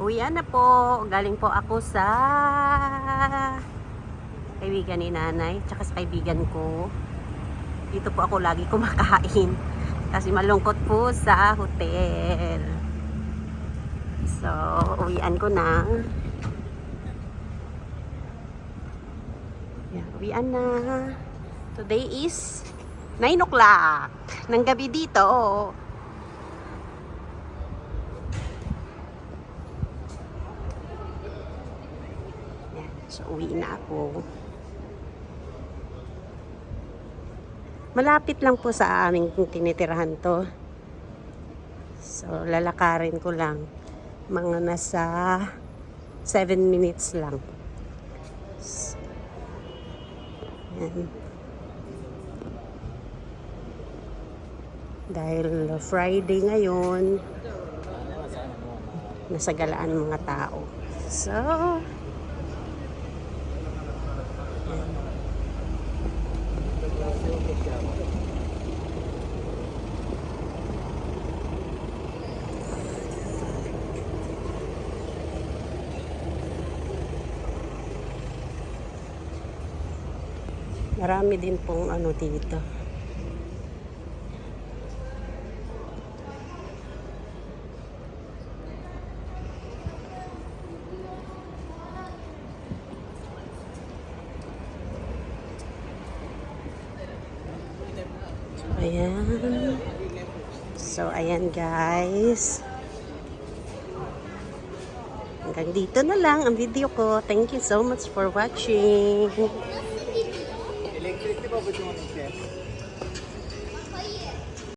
Uwian na po. Galing po ako sa kaibigan ni nanay, tsaka sa kaibigan ko. Dito po ako lagi kumakain. Kasi malungkot po sa hotel. So, uwian ko na. Yan, uwian na. Today is 9 o'clock ng gabi dito. So uwi na ako. Malapit lang po sa aming tinitirahan to. So, lalakarin ko lang. Mga nasa 7 minutes lang. S- Yan. Dahil Friday ngayon, nasa galaan mga tao. So, Marami din pong ano dito. Ayan. So, ayan guys. Hanggang dito na lang ang video ko. Thank you so much for watching. Electric, di ba ba?